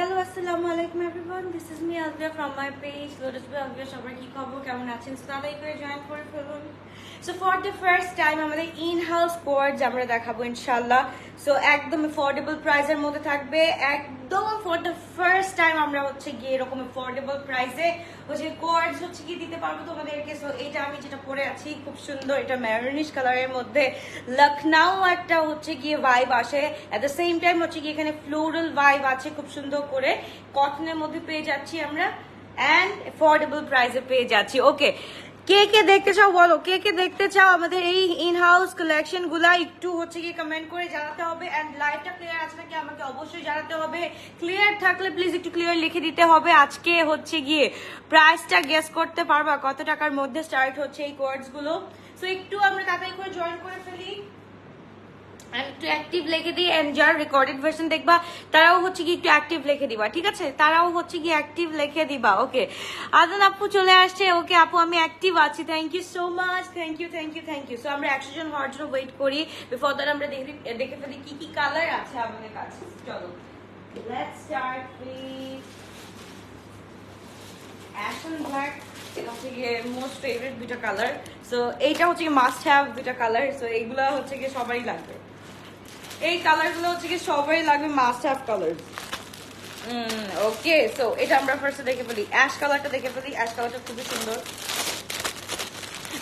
Hello আসসালামু আলাইকুম everyone this is me Alvia from my page lotus B Alvia সবার কি খবর কেমন আছেন সবাই করে জয়েন করে ফেলুন so for the first time আমাদের ইন হাউস কোয়ার্ডস আমরা দেখাবো ইনশাল্লাহ সো একদম অ্যাফোর্ডেবল প্রাইসের মধ্যে থাকবে একদম ফর দ্য ফার্স্ট টাইম আমরা হচ্ছে গিয়ে এরকম অ্যাফোর্ডেবল প্রাইসে হচ্ছে কোয়ার্ডস হচ্ছে কি দিতে পারব তোমাদেরকে। সো এটা আমি যেটা পরে আছি, খুব সুন্দর এটা ম্যারনিশ কালারের মধ্যে। লখনৌ একটা হচ্ছে গিয়ে ভাইব আসে। অ্যাট দ্য সেম টাইম হচ্ছে গিয়ে এখানে ফ্লোরাল ভাইব আছে খুব সুন্দর করে। কটনের মধ্যে পেয়ে যাচ্ছি আমরা। অ্যান্ড অ্যাফোর্ডেবল প্রাইসে পেয়ে যাচ্ছি। ওকে কে কে দেখতে চাও বলো? কে কে দেখতে চাও? আমাদের এই ইন হাউস কালেকশনগুলা একটু হচ্ছে গিয়ে কমেন্ট করে জানাতে হবে অ্যান্ড লাইভটা ক্লিয়ার আছে নাকি আমাকে অবশ্যই জানাতে হবে। ক্লিয়ার থাকলে প্লিজ একটু ক্লিয়ার লিখে দিতে হবে। আজকে হচ্ছে গিয়ে প্রাইসটা গেস করতে পারবা কত টাকার মধ্যে স্টার্ট হচ্ছে এই কোয়ার্ডসগুলো। সো একটু আমরা তাড়াতাড়ি করে জয়েন করে ফেলি। একটু অ্যাক্টিভ লিখে দিই এন্ড যার রেকর্ডেড ভার্সন দেখবা, তারাও হচ্ছে কি একটু অ্যাক্টিভ লিখে দিবা, ঠিক আছে? তারাও হচ্ছে কি অ্যাক্টিভ লিখে দিবা ওকে আদান আপু চলে আসছে ওকে আপু, আমি অ্যাক্টিভ আছি thank you so much thank you thank you thank you so আমরা একশো জন হওয়ার জন্য ওয়েট করি বিফোর দ্যাট আমরা দেখে দেখে ফেলি কি কি কালার আছে আমাদের কাছে। চলো let's start with ash black হচ্ছে গিয়ে মোস্ট ফেভারিট দুইটা কালার সো এইটা হচ্ছে মাস্ট হ্যাভ দুইটা কালার সো এইগুলা হচ্ছে গিয়ে সবারই লাগবে। এই কালারগুলো হচ্ছে কি সবাই লাগবে must have colour okay so এটা আমরা ফার্স্টে দেখে ফেলি। অ্যাশ কালারটা দেখে ফেলি। অ্যাশ কালারটা খুবই সুন্দর।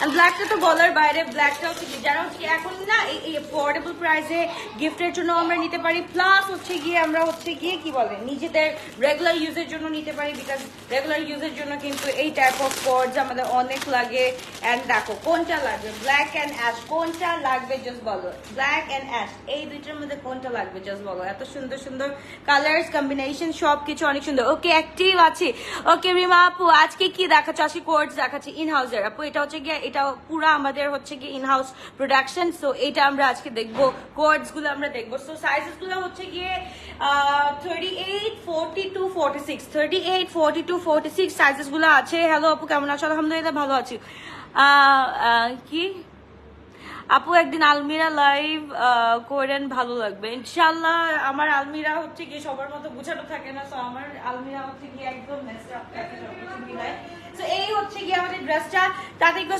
ব্ল্যাকটা তো বলার বাইরে ব্ল্যাকটা হচ্ছে যারা হচ্ছে এখন না এই অ্যাফোর্ডেবল প্রাইসে গিফটের জন্য আমরা নিতে পারি প্লাস হচ্ছে গিয়ে আমরা হচ্ছে গিয়ে কি বলে, নিজেদের রেগুলার ইউজের জন্য নিতে পারি বিকজ রেগুলার ইউজের জন্য কিন্তু এই টাইপ অফ কোডস আমাদের অনেক লাগে। অ্যান্ড দেখো, কোনটা লাগবে? ব্ল্যাক অ্যান্ড অ্যাশ কোনটা লাগবে? জাস্ট বলো। ব্ল্যাক অ্যান্ড অ্যাশ এই দুইটার মধ্যে কোনটা লাগবে? জাস্ট বলো। এত সুন্দর সুন্দর কালার্স কম্বিনেশন সব কিছু অনেক সুন্দর। ওকে অ্যাক্টিভ আছি। ওকে রিমা আপু, আজকে কি দেখাচ্ছ? আসি কোডস দেখাচ্ছি। ইন হাউসের আপু, এটা হচ্ছে গিয়ে এটা পুরো আমাদের হচ্ছে গিয়ে ইন হাউস প্রোডাকশন সো এটা আমরা আজকে দেখব। কোডসগুলো আমরা দেখব। সো সাইজেসগুলো হচ্ছে গিয়ে thirty eight forty two forty six thirty eight forty two forty six সাইজেসগুলো আছে। হ্যালো আপু, কেমন আছো? আলহামদুলিল্লাহ ভালো আছি। কি? আপু, একদিন আলমিরা লাইভ করেন, ভালো লাগবে। ইনশাল্লাহ আমার আলমিরা হচ্ছে গিয়ে সবার মতো গুছানো থাকে না তো আমার আলমিরা হচ্ছে গিয়ে একদম So, এই হচ্ছে গিয়ে আমাদের ড্রেসটা। তাতে একটু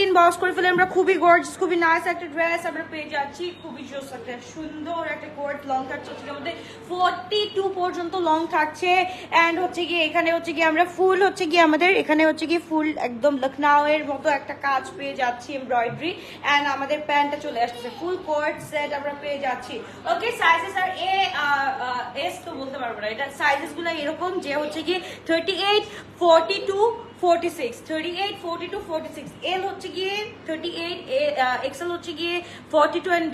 দিন বক্স করে ফেলে। আমরা খুবই গর্জ খুবই নাইস একটা ড্রেস আমরা পেয়ে যাচ্ছি। খুবই জোস একটা সুন্দর একটা কোট লং থাকছে হচ্ছে টু পর্যন্ত লং থাকছে। অ্যান্ড হচ্ছে গিয়ে এখানে হচ্ছে গিয়ে আমরা ফুল হচ্ছে গিয়ে আমাদের এখানে হচ্ছে গিয়ে ফুল একদম লখনউ এর মতো একটা কাজ পেয়ে যাচ্ছি এমব্রয়ডারি অ্যান্ড আমাদের প্যান্টটা চলে আসছে ফুল কোট সেট আমরা পেয়ে যাচ্ছি। ওকে সাইজেস আর এ এস তো বলতে পারব না। এটা সাইজেসগুলো এরকম যে হচ্ছে গিয়ে thirty eight forty two forty six thirty eight forty two forty six L হচ্ছে গিয়ে হচ্ছে গিয়ে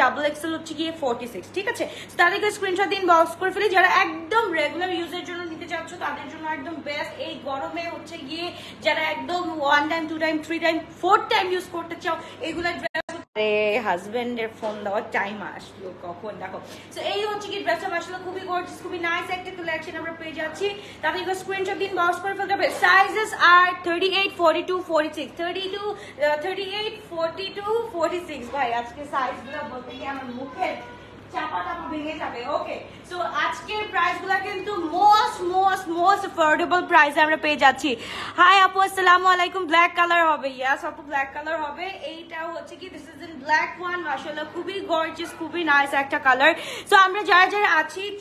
ডাবল হচ্ছে গিয়ে ফোরটি সিক্স ঠিক আছে? তাদেরকে স্ক্রিনশট বক্স করে ফেলি। যারা একদম রেগুলার ইউজের জন্য নিতে চাচ্ছ, তাদের জন্য একদম বেস্ট এই গরমে হচ্ছে গিয়ে যারা একদম one time two time three time four time use করতে চাও, এগুলো ড্রেস হাজবেন্ডের ফোন দেওয়ার টাইম আসলো কখন? এই হচ্ছে কি ড্রেসটা আসলে, খুবই গর্জিয়াস খুবই নাইস একটা কালেকশন আমরা পেয়ে যাচ্ছি। তাদের স্ক্রিনশট দিন বক্স করে ফেলতে হবে। সাইজেস আর thirty eight forty two forty six thirty two thirty eight forty two forty six ভাই, আজকে সাইজগুলো বলতে গিয়ে আমার মুখের কি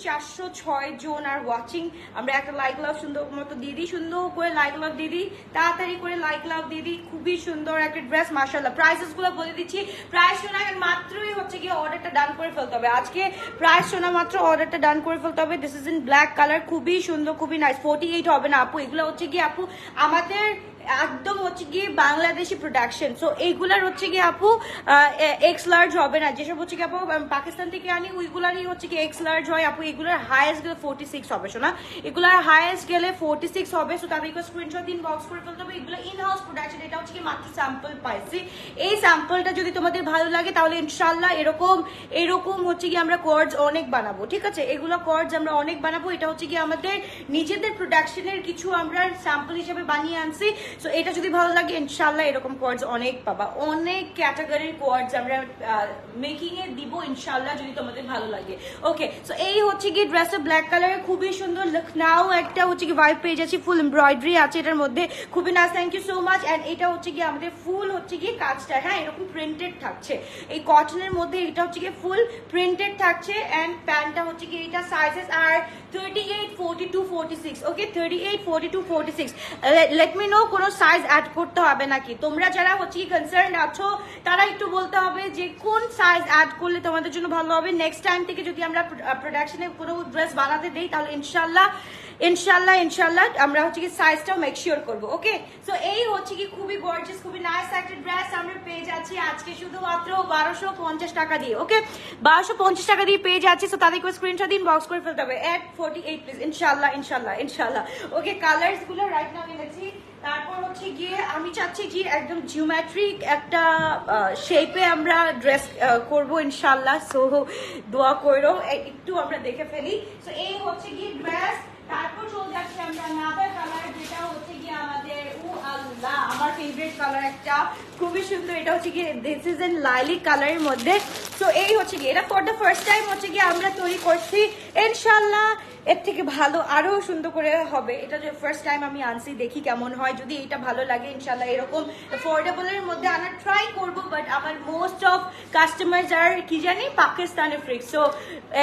চারশো ছয় জন আর ওয়াচিং আমরা একটা লাইক লাভ সুন্দর মতো সুন্দর করে লাইক লাভ তাড়াতাড়ি করে লাইক লাভ দিয়ে দিই খুবই সুন্দর একটা ড্রেস মাশাআল্লাহ। প্রাইসেসগুলো বলে দিচ্ছি। প্রাইস শোনা মাত্রই হচ্ছে গিয়ে অর্ডারটা ডান করে ফেলতে হবে। আজকে প্রায় শোনা মাত্র অর্ডারটা ডান করে ফেলতে হবে। This is in black colour খুবই সুন্দর, খুবই নাইস ফোর্টি এইট হবে না, আপু। এগুলো হচ্ছে কি আপু, আমাদের একদম হচ্ছে গিয়ে বাংলাদেশি প্রোডাকশন সো এইগুলার হচ্ছে গিয়ে আপু এক্স লার্জ হবে না। যেসব হচ্ছে কি আপু পাকিস্তান থেকে আনি, ওইগুলারই হচ্ছে কি এক্স লার্জ হয়। আপু, এগুলার হাইয়েস্ট গেলে ফোর্টি সিক্স হবে, শোনা? এগুলার হাইয়েস্ট গেলে ফোর্টি সিক্স হবে সো তাদেরকে স্ক্রিনশট দিন বক্স করে ফেলতে হবে। এগুলো ইন হাউস প্রোডাকশন এটা হচ্ছে কি মাত্র স্যাম্পল পাইছি। এই স্যাম্পলটা যদি তোমাদের ভালো লাগে, তাহলে ইনশাল্লাহ এরকম এরকম হচ্ছে কি আমরা কর্ডস অনেক বানাবো। ঠিক আছে? এগুলো কর্ডস আমরা অনেক বানাবো। এটা হচ্ছে কি আমাদের নিজেদের প্রোডাকশনের কিছু আমরা স্যাম্পল হিসেবে বানিয়ে আনছি। সো এটা যদি ভালো লাগে ইনশাল্লাহ এরকম কোয়ার্ডস অনেক পাবা। অনেক ক্যাটাগরির কোয়ার্ডস আমরা মেকিং এ দিব ইনশাল্লাহ যদি তোমাদের ভালো লাগে। ওকে সো এই হচ্ছে কি ড্রেসটা ব্ল্যাক কালারের খুবই সুন্দর লখনাও একটা হচ্ছে কি ভাইব পেয়ে যাচ্ছি ফুল এমব্রয়ডারি আছে এটার মধ্যে। খুবই nice thank you so much and এটা হচ্ছে কি আমাদের ফুল হচ্ছে কি কাজটা হ্যাঁ এরকম প্রিন্টেড থাকছে। এই কটনের মধ্যে এটা হচ্ছে কি ফুল প্রিন্টেড থাকছে এন্ড প্যান্টটা হচ্ছে কি এটা সাইজেস আর thirty eight forty two forty six okay thirty eight forty two forty six let me know size add করতে হবে নাকি? তোমরা যারা হচ্ছে কি কনসার্ন আছো, তারা একটু বলতে হবে যে কোন সাইজ অ্যাড করলে তোমাদের জন্য ভালো হবে। নেক্সট টাইম থেকে যদি আমরা প্রোডাকশনে কোনো ড্রেস বানাতে দেই, তাহলে ইনশাল্লাহ ইনশাল্লাহ ইনশাল্লাহ আমরা হচ্ছে কি সাইজটাও মেক শিওর করব ওকে সো এই হচ্ছে কি খুবই গর্জিয়াস খুবই নাইস একটা ড্রেস আমরা পেয়ে যাচ্ছি আজকে শুধুমাত্র বারোশো পঞ্চাশ টাকা দিয়ে ওকে বারোশো পঞ্চাশ টাকা দিয়ে পেয়ে যাচ্ছি সো তাদেরকে স্ক্রিনশট দিন বক্স করে ফেলতে হবে। এক ফোর্টি এইট প্লিজ ইনশাল্লাহ ইনশাল্লাহ ইনশাল্লাহ ওকে কালার্সগুলো রাইট নাও এনেছি, তারপর হচ্ছে গিয়ে আমি চাচ্ছি যে একদম জিওমেট্রিক একটা শেপে আমরা ড্রেস করব ইনশাল্লাহ সো দোয়া করো একটু আমরা দেখে ফেলি। সো এই হচ্ছে গিয়ে ড্রেস তারপর চলে যাচ্ছি আমরা কালার যেটা হচ্ছে গিয়ে আমাদের আল্লাহ আমার ফেভারিট কালার একটা। খুবই সুন্দর। এটা হচ্ছে গিয়ে দিস ইজ এন লাইলি কালারের মধ্যে। তো এই হচ্ছে গিয়ে, এটা ফর দ্য ফার্স্ট টাইম হচ্ছে গিয়ে আমরা তৈরি করছি। ইনশাল্লাহ এর থেকে ভালো আরও সুন্দর করে হবে। এটা যে ফার্স্ট টাইম আমি আনছি, দেখি কেমন হয়। যদি এটা ভালো লাগে ইনশাল্লাহ এরকম অ্যাফোর্ডেবল এর মধ্যে আনার ট্রাই করব বাট আমার মোস্ট অফ কাস্টমার আর কি জানি? পাকিস্তানের ফ্রিক সো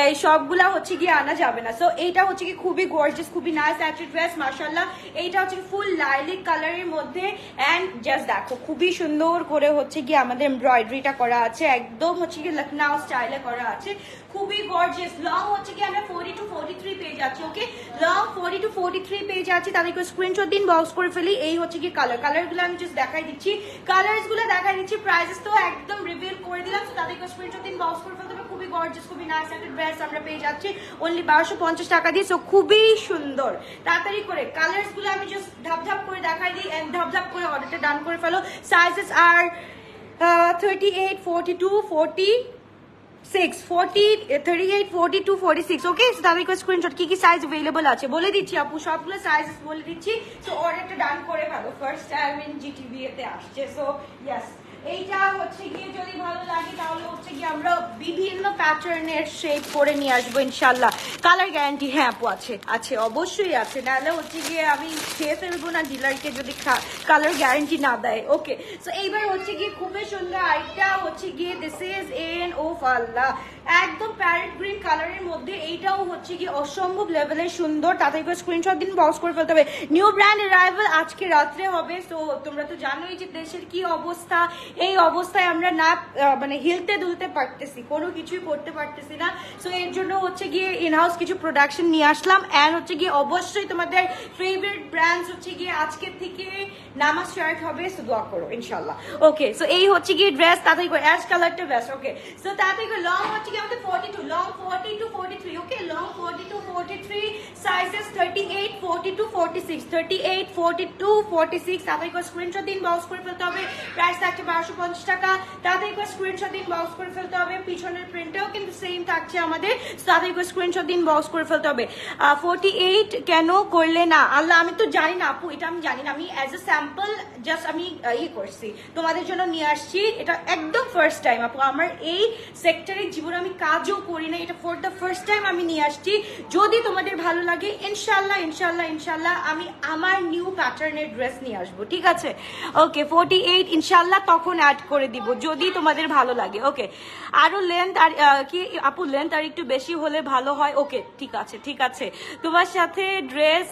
এই সবগুলা হচ্ছে গিয়ে আনা যাবে না। সো এইটা হচ্ছে কি খুবই গর্জিয়াস খুবই নাইস একটা ড্রেস মার্শাল্লাহ এইটা হচ্ছে ফুল লাইলিক কালারের মধ্যে। অ্যান্ড জাস্ট দেখো, খুবই সুন্দর করে হচ্ছে গিয়ে আমাদের এমব্রয়ডারিটা করা আছে। একদম হচ্ছে গিয়ে লখনউ স্টাইলে করা আছে। খুবই গর্জিয়াস লং হচ্ছে কি, আমরা ফোর্টি টু ফোর্টি থ্রি পেয়ে যাচ্ছি okay long forty two forty three পেয়ে যাচ্ছি তাদেরকে স্ক্রিনশট দিন বক্স করে ফেলি। এই হচ্ছে কি কালার কালারগুলো আমি জাস্ট দেখাই দিচ্ছি। কালার্সগুলো দেখাই দিচ্ছি প্রাইসেস তো একদম রিভিল করে দিলাম তো তাদেরকে স্ক্রিনশট দিন বক্স করে ফেলতে হবে। খুবই গর্জিয়াস খুবই নাইস একটা ড্রেস আমরা পেয়ে যাচ্ছি। অনলি বারোশো পঞ্চাশ টাকা দিয়ে সো খুবই সুন্দর। তাড়াতাড়ি করে কালার্সগুলো আমি জাস্ট ধাপ ধাপ করে দেখাই দিই এন্ড ধাপ ধাপ করে অর্ডারটা ডান করে ফেলো। সাইজেস আর thirty eight forty two forty six forty thirty eight forty two forty six okay তাদেরকে স্ক্রিনশট কি কি সাইজ অ্যাভেলেবল আছে? বলে দিচ্ছি আপু, সবগুলো সাইজ বলে দিচ্ছি। সো অর্ডারটা ডান করে ভালো ফার্স্ট টাইম ইন জিটিভি আসছে। সো ইয়াস বিভিন্ন প্যাটার্নের শেপ করে নিয়ে আসব ইনশাল্লাহ কালার গ্যারান্টি হ্যাঁ আছে। আছে, অবশ্যই আছে। নাহলে হচ্ছে গিয়ে আমি খেয়ে ফেলব না, ডিলারকে যদি কালার গ্যারান্টি না দেয়। ওকে সো এইবার হচ্ছে গিয়ে খুবই সুন্দর আইটা হচ্ছে গিয়ে দিস ইজ এন ও আল্লাহ একদম প্যারেট গ্রিন কালারের মধ্যে এইটাও হচ্ছে কি অসম্ভব লেভেলের সুন্দর। তাদেরকে স্ক্রিনশট দিন বক্স করে ফেলতে হবে। নিউ ব্র্যান্ড অ্যারাইভাল আজকে রাত্রে হবে সো তোমরা তো জানোই যে দেশের কি অবস্থা। এই অবস্থায় আমরা না মানে হিলতে দুলতে পারতেছি, কোনো কিছুই করতে পারতেছি না। সো এর জন্য হচ্ছে গিয়ে ইনহাউস কিছু প্রোডাকশন নিয়ে আসলাম। অ্যান্ড হচ্ছে গিয়ে অবশ্যই তোমাদের ফেভারিট ব্র্যান্ডস হচ্ছে গিয়ে আজকে থেকে নামাজ স্টার্ট হবে সো দোয়া করো ইনশাল্লাহ ওকে সো এই হচ্ছে গিয়ে ড্রেস তাড়াতাড়ি করে অ্যাশ কালারটা বেস্ট ওকে সো তাড়াতাড়ি করে লং হচ্ছে আমাদের forty two long forty two forty three okay long forty two forty three sizes thirty eight forty two forty six thirty eight forty two forty six করে screenshot দিন box করে ফেলতে হবে। Price থাকছে বারোশো পঞ্চাশ টাকা। তাড়াতাড়ি করে স্ক্রিনশট দিন বক্স করে ফেলতে হবে। পিছনের প্রিন্টেও কিন্তু সেম থাকছে আমাদের। তাড়াতাড়ি করে স্ক্রিনশট দিন বক্স করে ফেলতে হবে। ফোর্টি এইট কেন করলে না? আল্লাহ, আমি তো জানি না, আপু, এটা আমি জানি না। আমি অ্যাজ এ স্যাম্পল জাস্ট আমি ইয়ে করছি। তোমাদের জন্য নিয়ে আসছি। এটা একদম ফার্স্ট টাইম আপু। আমার এই সেক্টরে জীবনে আমি কাজও করি না। এটা ফর দ্য ফার্স্ট টাইম আমি নিয়ে আসছি। যদি তোমাদের ভালো লাগে ইনশাল্লাহ ইনশাল্লাহ ইনশাল্লাহ আমি আমার নিউ প্যাটার্নের ড্রেস নিয়ে আসব, ঠিক আছে? ওকে ফোর্টি এইট ইনশাল্লাহ তখন অ্যাড করে দিব, যদি তোমাদের ভালো লাগে। ওকে আরও লেন্থ আর কি, আপু লেন্থ আর একটু বেশি হলে ভালো হয়? ওকে ঠিক আছে ঠিক আছে। তোমার সাথে ড্রেস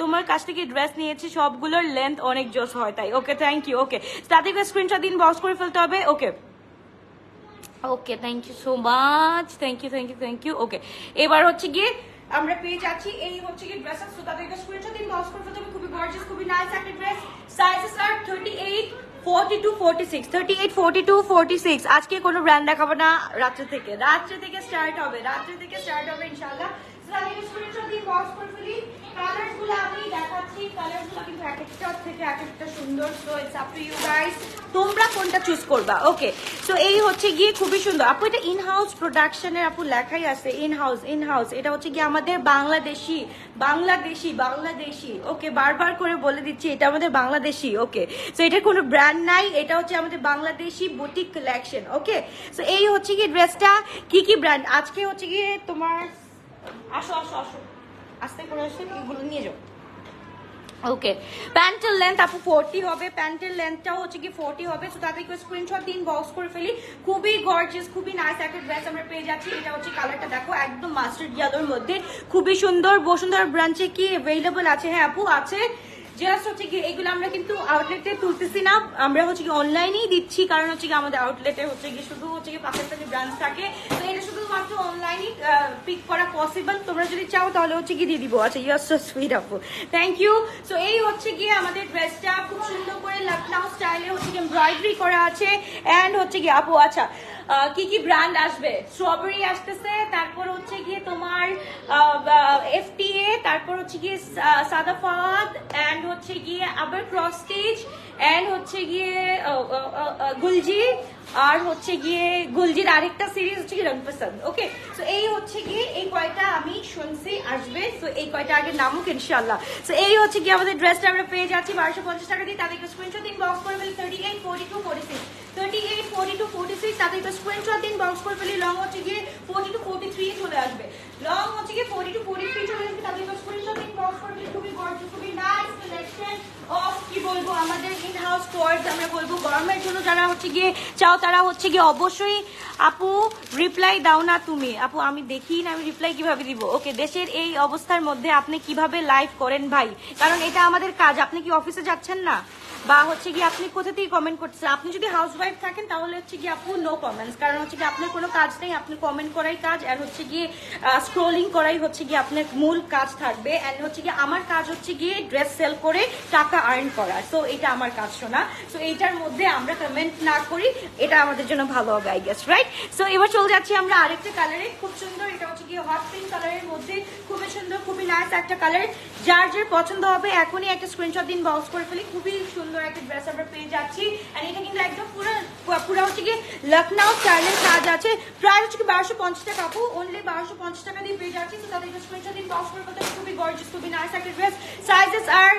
তোমার কাছ থেকে ড্রেস নিয়েছি, সবগুলোর লেন্থ অনেক জোস হয় তাই। ওকে থ্যাংক ইউ ওকে তাদেরকে স্ক্রিনশট দিন বক্স করে ফেলতে হবে okay okay thank you so much thank you thank you thank you okay এবার হচ্ছে গিয়ে আমরা পেয়ে যাচ্ছি এই হচ্ছে গিয়ে ড্রেসেস তো তাদেরকে স্ক্রিনশট দিন বক্স করে ফেলতে হবে। খুবই গর্জিয়াস খুবই নাইস একটা ড্রেস সাইজেস আর thirty eight forty two forty six thirty eight forty two forty six আজকে কোনো ব্র্যান্ড দেখাবো না। রাত্রে থেকে রাত্রে থেকে স্টার্ট হবে, রাত্রে থেকে স্টার্ট হবে ইনশাল্লাহ তাদেরকে স্ক্রিনশট দিন বক্স করে ফেলি। তোমরা চুজ করবা? ওকে এই হচ্ছে গিয়ে খুবই সুন্দর। আপু, এটা ইন হাউস আপু লেখাই আছে। ইন হাউস ইন হাউস এটা হচ্ছে গিয়ে আমাদের বাংলাদেশি বাংলাদেশি বাংলাদেশি। ওকে করে বলে দিচ্ছি, এটা আমাদের বাংলাদেশি। ওকে সো এটার কোনো ব্র্যান্ড নাই। এটা হচ্ছে আমাদের Bangladeshi boutique collection okay so এই হচ্ছে গিয়ে ড্রেসটা কি কি ব্র্যান্ড আজকে হচ্ছে গিয়ে তোমার আসো আসো আসো। আস্তে করে আসে এগুলো নিয়ে যাও। ওকে প্যান্টের লেন্থ আপু ফোরটি হবে। প্যান্টের লেন্থটাও হচ্ছে কি ফোরটি হবে। তো তাদেরকে স্ক্রিনশট দিন বক্স করে ফেলি। খুবই গর্জিয়াস খুবই নাইস একটা ড্রেস আমরা পেয়ে যাচ্ছি। এটা হচ্ছে কালারটা দেখো, একদম মাস্টার্ড ইয়ালোর মধ্যে। খুবই সুন্দর, বসুন্ধরা ব্রাঞ্চে কি অ্যাভেলেবল আছে? হ্যাঁ আপু, আছে। জাস্ট হচ্ছে কি, এগুলো আমরা কিন্তু আউটলেটে তুলতেছি না। আমরা হচ্ছে কি অনলাইনেই দিচ্ছি, কারণ হচ্ছে কি আমাদের আউটলেটে হচ্ছে কি শুধু হচ্ছে কি যে ব্রাঞ্চ থাকে। তো এটা শুধুমাত্র অনলাইনেই পিক করা পসিবল তোমরা যদি চাও তাহলে হচ্ছে কি দিয়ে দিব। আচ্ছা ইউ আর সুইট আপু। থ্যাংক ইউ সো এই হচ্ছে গিয়ে আমাদের ড্রেসটা খুব সুন্দর করে লখনউ স্টাইলে হচ্ছে কি এমব্রয়ডারি করা আছে। অ্যান্ড হচ্ছে কি, আপু আচ্ছা কি কি ব্র্যান্ড আসবে? স্ট্রবেরি আসতেছে, তারপর হচ্ছে গিয়ে তোমার এফটিএ তারপর হচ্ছে গিয়ে সাদা ফাওয়াদ এন্ড হচ্ছে গিয়ে আবার ক্রস স্টিচ এন্ড হচ্ছে গিয়ে গুলজি, আর হচ্ছে গিয়ে গুলজির আরেকটা সিরিজ হচ্ছে গিয়ে রং পসন্দ ওকে তো এই হচ্ছে গিয়ে, এই কয়টা আমি শুনছি, আসবে তো এই কয়টা আগে নামুক ইনশাল্লাহ তো এই হচ্ছে গিয়ে আমাদের ড্রেসটা আমরা পেয়ে যাচ্ছি, বারোশো পঞ্চাশ টাকা দিয়ে, তাদেরকে স্ক্রিনশট দিন বক্স করে ফেলি thirty eight forty two forty six thirty eight forty two forty six তাদেরকে স্ক্রিনশট দিন বক্স করে ফেলি লং হচ্ছে গিয়ে ফোর্টি টু ফোর্টি থ্রি চলে আসবে লং হচ্ছে গিয়ে ফোর্টি টু ফোর্টি থ্রি চলে আসবে তাদেরকে স্ক্রিনশট দিন বক্স করে ফেলি খুবই গর্জিয়াস খুবই নাইস কালেকশন অফ কি বলব আমাদের ইন হাউস কোয়ার্স আমরা বলব গরমের জন্য যারা হচ্ছে গিয়ে চাও, তারা হচ্ছে গিয়ে অবশ্যই আপু রিপ্লাই দাও না তুমি। আপু, আমি দেখি না, আমি রিপ্লাই কীভাবে দিব? ওকে দেশের এই অবস্থার মধ্যে আপনি কীভাবে লাইভ করেন ভাই? কারণ এটা আমাদের কাজ। আপনি কি অফিসে যাচ্ছেন না? বা হচ্ছে কি আপনি কোথা থেকে কমেন্ট করতেছেন? আপনি যদি হাউস ওয়াইফ থাকেন, তাহলে হচ্ছে কি আপু নো কমেন্টস কারণ হচ্ছে কি আপনার কোনো কাজ নেই, আপনি কমেন্ট করাই কাজ, আর হচ্ছে গিয়ে স্ক্রোলিং করাই হচ্ছে গিয়ে আপনার মূল কাজ থাকবে। অ্যান্ড হচ্ছে গিয়ে আমার কাজ হচ্ছে গিয়ে ড্রেস সেল করে টাকা আর্ন করা। সো এটা আমার কাজ শোনা। সো এইটার মধ্যে আমরা কমেন্ট না করি, এটা আমাদের জন্য ভালো হবে আই গেস রাইট সো এবার চলে যাচ্ছি আমরা আরেকটা কালারে খুব সুন্দর, এটা হচ্ছে গিয়ে হট পিঙ্ক কালারের মধ্যে। খুবই সুন্দর, খুবই নাইস একটা কালার যার যার পছন্দ হবে, এখনই একটা স্ক্রিনশট দিন বক্স করে ফেলি। খুবই সুন্দর ড্রেস আমরা পেয়ে যাচ্ছি। আর এটা কিন্তু একদম পুরো পুরো হচ্ছে গিয়ে লখনউ স্টাইলের কাজ আছে। প্রায় হচ্ছে কি বারোশো পঞ্চাশ টাকা আপু। অনলি বারোশো পঞ্চাশ টাকা দিয়ে পেয়ে যাচ্ছি। তাদের স্ক্রিনশট দিন বক্স খুবই গর্জিয়াস খুবই নাইস একটা ড্রেস সাইজেস আর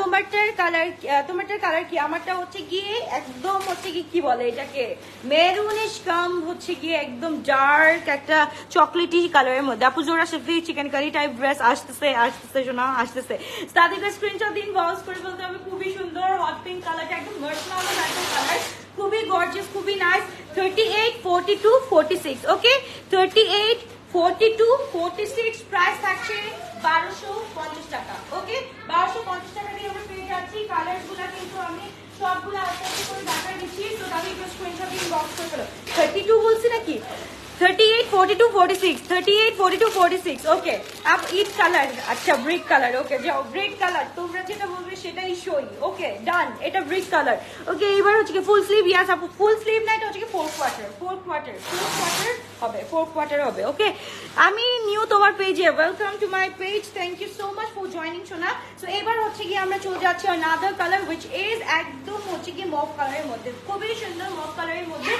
তোমারটার কালার তোমারটার কালার কি? আমারটা হচ্ছে গিয়ে একদম হচ্ছে কি কি বলে এটাকে? মেরুনিশ কাম হচ্ছে গিয়ে একদম ডার্ক একটা চকলেটি কালারের মধ্যে। আপু, জোড়া শেফি চিকেন কারি টাইপ ড্রেস আসতেছে আসতেছে, শোনা, আসতেছে। তাদেরকে স্ক্রিনশট দিন বক্স করে ফেলতে হবে, খুবই সুন্দর হট পিঙ্ক কালারটা একদম মার্শমালো কালার খুবই গর্জিয়াস খুবই nice thirty eight forty two forty six okay thirty eight forty two forty six price থাকছে বারোশো পঞ্চাশ টাকা। ওকে বারোশো পঞ্চাশ টাকা দিয়ে আমরা পেয়ে যাচ্ছি। কালারগুলা কিন্তু আমি সবগুলো আস্তে আস্তে করে দেখা দিচ্ছি। তো তাহলে একটু স্ক্রিনশট দিন বক্স করে ফেলো থার্টি টু বলছি নাকি? Thirty eight forty two forty six thirty eight forty two forty six okay up ইট কালার আচ্ছা ব্রিক কালার ওকে যাও ব্রিক কালার তোমরা যেটা বলবে সেটাই সই ওকে ডান এটা ব্রিক কালার ওকে এবার হচ্ছে ফুল স্লিভ ইয়াস আপু ফুল স্লিভ না, এটা হচ্ছে four quarter four quarter four হবে ফোর কোয়ার্টার হবে ওকে আমি নিউ তোমার পেজে welcome to my page thank you so much for joining সোনা। সো এবার হচ্ছে গিয়ে আমরা চলে যাচ্ছি অনাদার কালার উইচ ইজ একদম হচ্ছে গিয়ে মফ কালারের মধ্যে, খুবই সুন্দর মফ কালারের মধ্যে।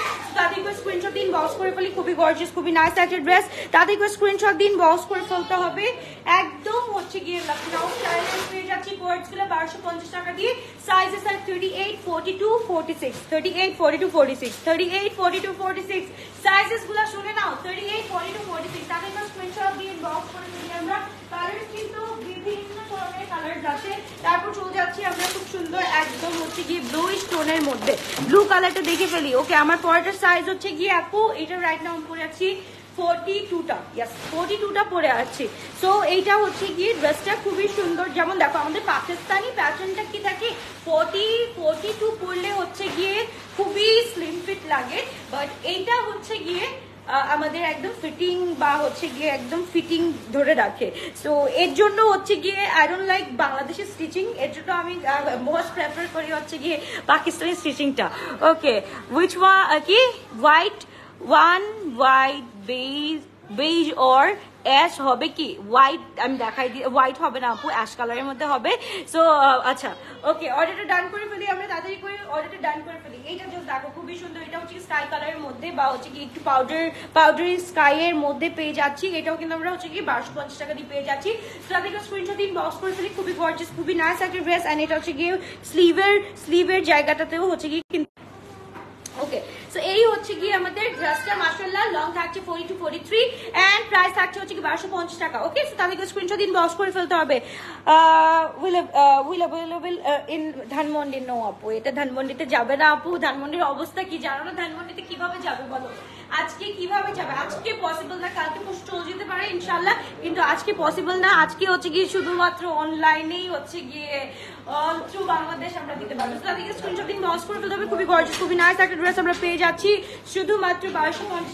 দিন বক্স করে ফেলতে হবে। একদম হচ্ছে গিয়ে লখনউ স্টাইলের পেয়ে বারোশো পঞ্চাশ টাকা দিয়ে। সাইজেস আর thirty eight forty two forty six thirty eight forty two forty six thirty eight forty two forty six সাইজেসগুলো শুনে নাও। Thirty eight forty two forty six তাদেরকে স্ক্রিনশট দিয়ে বক্স করে ফেলি আমরা। কালার কিন্তু বিভিন্ন ধরনের কালার আছে। তারপর চলে যাচ্ছি আমরা খুব সুন্দর একদম হচ্ছে গিয়ে ব্লু স্টোনের মধ্যে। ব্লু কালারটা দেখে ফেলি। ওকে আমার পরেরটার সাইজ হচ্ছে গিয়ে আপু, এটা রাইট নাও পরে আছি ফোরটি টুটা ইয়াস ফোরটি টুটা পরে আছি। সো এইটা হচ্ছে গিয়ে ড্রেসটা খুবই সুন্দর। যেমন দেখো, আমাদের পাকিস্তানি প্যাটার্নটা কি থাকে? ফোরটি ফোরটি টু পরলে হচ্ছে গিয়ে খুবই স্লিম ফিট লাগে। বাট এইটা হচ্ছে গিয়ে আমাদের একদম ফিটিং বা হচ্ছে গিয়ে একদম ফিটিং ধরে রাখে। সো এর জন্য হচ্ছে গিয়ে আই ডোন্ট লাইক বাংলাদেশের স্টিচিং এর জন্য আমি মোস্ট প্রেফার করি হচ্ছে গিয়ে পাকিস্তানি স্টিচিংটা ওকে উইচ ওয়া কি? White one white beige beige or ash হবে কি? হোয়াইট আমি দেখাই দিই হোয়াইট হবে না আপু অ্যাশ কালারের মধ্যে হবে। সো আচ্ছা ওকে অর্ডারটা ডান করে ফেলি, আমরা তাড়াতাড়ি করে অর্ডারটা ডান করে ফেলি। এইটা জাস্ট দেখো, খুবই সুন্দর। এটা হচ্ছে স্কাই কালারের মধ্যে বা হচ্ছে কি একটু পাউডার পাউডারি স্কাই এর মধ্যে পেয়ে যাচ্ছি। এটাও কিন্তু আমরা হচ্ছে কি বারোশো পঞ্চাশ টাকা দিয়ে পেয়ে যাচ্ছি। তো তাদেরকে স্ক্রিনশট দিন বক্স করে ফেলি। খুবই গর্জেস খুবই নাইস একটা ড্রেস অ্যান্ড এটা হচ্ছে গিয়ে স্লিভের স্লিভের জায়গাটাতেও হচ্ছে কি ওকে সো এই হচ্ছে গিয়ে আমাদের ড্রেসটা মাশাআল্লাহ লং থাকছে 40 টু 43 এন্ড প্রাইস থাকছে হচ্ছে কি 1250 টাকা ওকে সো তাদেরকে স্ক্রিনশট দিন বক্স করে ফেলতে হবে। Will available in Dhanmondi no আপু, এটা ধানমন্ডিতে যাবে না আপু, ধানমন্ডির অবস্থা কি জানো না? ধানমন্ডিতে কীভাবে যাবে বলো? আজকে কীভাবে যাবে? আজকে পসিবল না, কালকে পরশু চলে যেতে পারে ইনশাল্লাহ কিন্তু আজকে পসিবল না, আজকে হচ্ছে গিয়ে শুধুমাত্র অনলাইনেই হচ্ছে গিয়ে অল থ্রু ড্রেস আমরা পেয়ে যাচ্ছি। শুধুমাত্র বারোশো আমার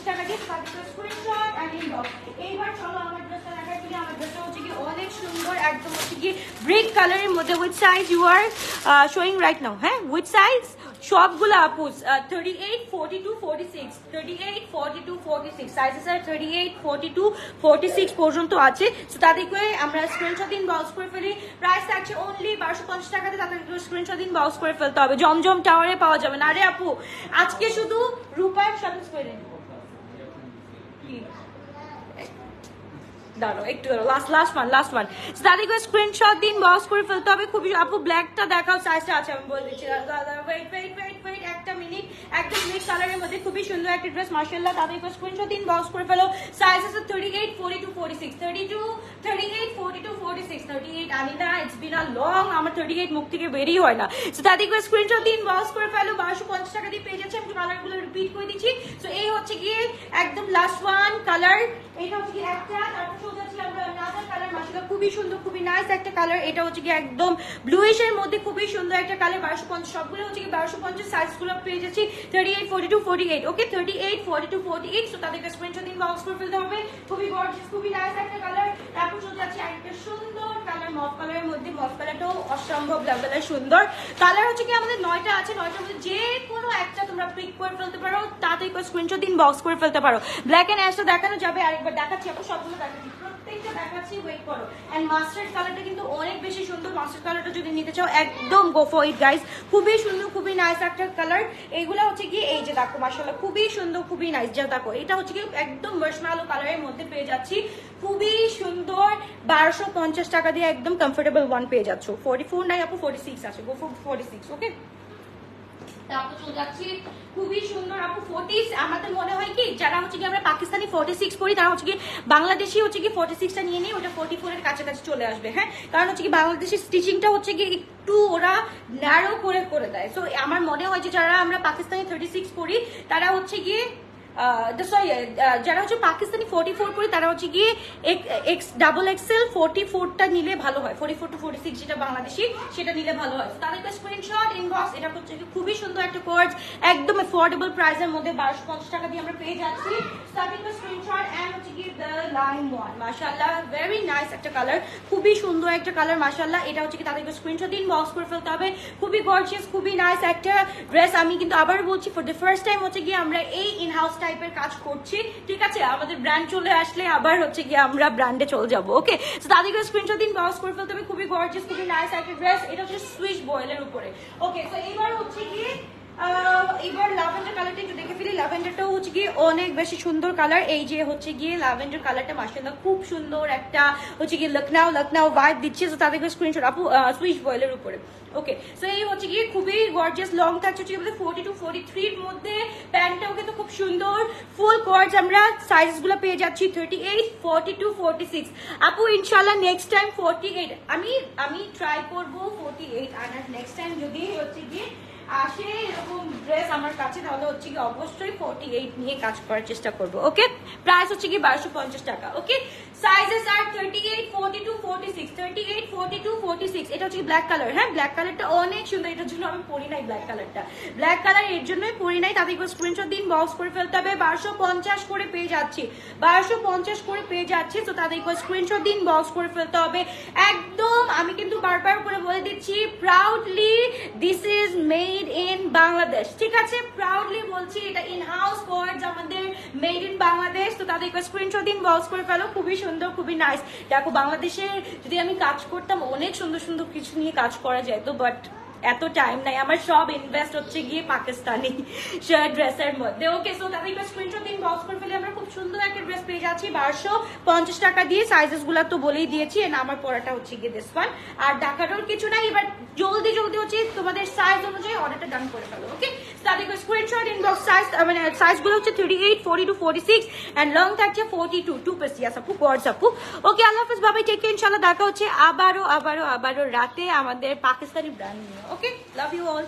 ড্রেসটা হচ্ছে কি অনেক সুন্দর, একদম হচ্ছে কি ব্রিক কালারের মধ্যে with size you are showing right now হ্যাঁ? উইথ সাইজ সবগুলো আপুস thirty eight forty two forty six thirty eight two forty six আর thirty eight forty two forty six পর্যন্ত আছে তাদেরকে আমরা স্ক্রিনশট দিন বক্স করে ফেলি। প্রাইস থাকছে অনলি বারোশো পঞ্চাশ টাকাতে তাদেরকে স্ক্রিনশট দিন বক্স করে ফেলতে হবে। জমজম টাওয়ারে পাওয়া যাবে না। আরে আপু, আজকে শুধু রূপায় সাথে করে। দাঁড়ো একটু দাঁড়ো last last one last one তাদেরকে স্ক্রিনশট দিন বস করে ফেলতে হবে। খুবই, আপু ব্ল্যাকটা দেখাও সাইজটা আছে, আমি বলে দিচ্ছি। দাদা ওয়েট ওয়েট ওয়েট ওয়েট একটা মিনিট একদম মিক্স কালারের মধ্যে খুবই সুন্দর একটা ড্রেস মার্শাল্লাহ স্ক্রিনশট দিন বক্স করে ফেলো। সাইজ আছে একটা খুবই সুন্দর একটা কালার এটা হচ্ছে গিয়ে একদম মধ্যে খুবই সুন্দর একটা কালার বারোশো পঞ্চাশ, সবগুলো হচ্ছে বারোশো পঞ্চাশ সাইজগুলো পেয়ে যাচ্ছি ওকে তো তাদেরকে দিন বক্স করে ফেলতে খুবই খুবই নাইস একটা কালার তারপর একটা সুন্দর পারো, তাতে স্ক্রিনশট দিন বক্স দেখানো যাবে, আরেকবার দেখাচ্ছি সবগুলো দেখাচ্ছি। প্রত্যেকটা দেখাচ্ছি ওয়েট করো। এন্ড মাস্টার্ড কালারটা কিন্তু অনেক বেশি সুন্দর মাস্টার্ড কালারটা যদি নিতে চাও, একদম গো গাইস খুবই সুন্দর, খুবই নাইস একটা কালার এইগুলো হচ্ছে কি এই যে দেখো, মাশাআল্লাহ, খুবই সুন্দর, খুবই নাইস যা দেখো, এটা হচ্ছে কি একদম মার্শম্যালো কালারের মধ্যে পেয়ে যাচ্ছি। খুবই সুন্দর, বারোশো পঞ্চাশ টাকা দিয়ে একদম কমফোর্টেবল ওয়ান পেয়ে যাচ্ছ। ফোর্টি ফোর নাই আপু ফোর্টি সিক্স আছে গো ফোর ফোর্টি সিক্স ওকে তারপর যাচ্ছি। খুবই সুন্দর আমাদের মনে হয় কি, যারা হচ্ছে কি আমরা পাকিস্তানি সিক্স তারা হচ্ছে কি বাংলাদেশি হচ্ছে কি ফোর্টি নিয়ে নিয়ে ওটা ফোর্টি ফোরের কাছাকাছি চলে আসবে হ্যাঁ? কারণ হচ্ছে কি বাংলাদেশের স্টিচিংটা হচ্ছে কি একটু ওরা ন্যারো করে করে দেয়। সো আমার মনে হয় যে যারা আমরা পাকিস্তানি থার্টি সিক্স পড়ি, তারা হচ্ছে গিয়ে সরি যারা হচ্ছে পাকিস্তানি ফোর্টি ফোর করি তারা হচ্ছে গিয়ে এক্স ডাবল এক্সেল ফোর্টি ফোরটা নিলে ভালো হয়। Forty four two forty six যেটা বাংলাদেশি, সেটা নিলে ভালো হয়। তাদেরকে স্ক্রিনশট ইনবক্স এটা হচ্ছে খুবই সুন্দর একটা কোর্স একদম অ্যাফোর্ডেবল প্রাইসের মধ্যে বারোশো পঞ্চাশ টাকা দিয়ে আমরা পেয়ে যাচ্ছি। স্ক্রিনশট অ্যান্ড হচ্ছে লাইন ওয়ান ভেরি নাইস একটা কালার খুবই সুন্দর একটা কালার মাশাল্লাহ এটা হচ্ছে কি তাদেরকে স্ক্রিনশট হবে। খুবই খুবই নাইস একটা ড্রেস আমি কিন্তু আবার বলছি ফার্স্ট টাইম হচ্ছে গিয়ে আমরা এই ইন হাউস টাইপের কাজ করছি, ঠিক আছে? আমাদের ব্র্যান্ড চলে আসলে আবার হচ্ছে গিয়ে আমরা ব্র্যান্ডে চলে যাব ওকে তো তাদেরকে স্ক্রিনশট দিন বাউস করে ফেলতে হবে। খুবই গর্জিয়াস খুবই নাইস একটা ড্রেস এটা হচ্ছে সুইচ বয়েলের উপরে ওকে তো এবার হচ্ছে গিয়ে এবার লাভেন্ডার কালারটা একটু দেখে ফেলি। লাভেন্ডারটাও হচ্ছে গিয়ে অনেক বেশি সুন্দর কালার এই যে হচ্ছে গিয়ে লাভেন্ডার কালারটা মাসাল্লাহ খুব সুন্দর একটা হচ্ছে গিয়ে লখনাও লখনাও ভাইব দিচ্ছে। তো তাদেরকে স্ক্রিনশট আপু সুইচ বয়েলের উপরে। ওকে সো এই হচ্ছে গিয়ে খুবই গর্জিয়াস লং থাকছে হচ্ছে আমাদের ফোর্টি টু ফোর্টি থ্রির মধ্যে। প্যান্টটাও কিন্তু খুব সুন্দর। ফুল কোয়ার্স আমরা সাইজগুলো পেয়ে যাচ্ছি thirty eight forty two forty six আপু ইনশাল্লাহ নেক্সট টাইম ফোর্টি এইট আমি আমি ট্রাই করব ফোর্টি এইট আর নেক্সট টাইম যদি হচ্ছে গিয়ে আসে, এরকম ড্রেস আমার কাছে, তাহলে হচ্ছে কি অবশ্যই ফোর্টি এইট নিয়ে কাজ করার চেষ্টা করব ওকে প্রাইস হচ্ছে কি বারোশো পঞ্চাশ টাকা ওকে সাইজেস আর thirty eight forty two forty six thirty eight forty two forty six এটা হচ্ছে ব্ল্যাক কালার হ্যাঁ ব্ল্যাক কালারটা অনেক সুন্দর এটার জন্য আমি পরি নাই ব্ল্যাক কালারটা ব্ল্যাক কালারের জন্যই পরি নাই তাদেরকে স্ক্রিনশট দিন বক্স করে ফেলতে হবে। বারোশো পঞ্চাশ করে পেয়ে যাচ্ছি। বারোশো পঞ্চাশ করে পেয়ে যাচ্ছি, তো তাদেরকে স্ক্রিনশট দিন বক্স করে ফেলতে হবে। একদম, আমি কিন্তু বারবার করে বলে দিচ্ছি proudly this is made in Bangladesh ঠিক আছে? প্রাউডলি বলছি, এটা ইন হাউস ওয়ার্ডস আমাদের মেড ইন বাংলাদেশ তো তাদেরকে স্ক্রিনশট দিন বক্স করে ফেলো। খুবই সুন্দর। খুবই নাইস দেখো, বাংলাদেশে যদি আমি কাজ করতাম, অনেক সুন্দর সুন্দর কিছু নিয়ে কাজ করা যেত বাট এত টাইম নাই। আমার সব ইনভেস্ট হচ্ছে গিয়ে পাকিস্তানি শার্ট ড্রেসের মধ্যে। ওকে সো তাদেরকে স্ক্রিনশট দিন বক্স করে ফেলে। আমরা খুব সুন্দর একটা ড্রেস পেয়ে যাচ্ছি। বারোশো পঞ্চাশ টাকা দিয়ে সাইজেসগুলা তো বলেই দিয়েছি। And আমার পরাটা হচ্ছে গিয়ে দিস ওয়ান আর ঢাকাটার কিছু নাই, এবার জলদি জলদি হচ্ছে তোমাদের সাইজ অনুযায়ী অর্ডারটা ডান করে ফেলো ওকে তাদেরকে স্ক্রিনশট ইনবক্স সাইজ মানে সাইজগুলো হচ্ছে three eight forty two forty six and long থাকছে forty two two piece yes আপু গডস আপু ওকে আল্লাহ হাফিজ, বাবাই টেক ইনশাল্লাহ দেখা হচ্ছে আবারও আবারও আবারও রাতে আমাদের পাকিস্তানি ব্র্যান্ড নিয়ে। ওকে লাভ ইউ অল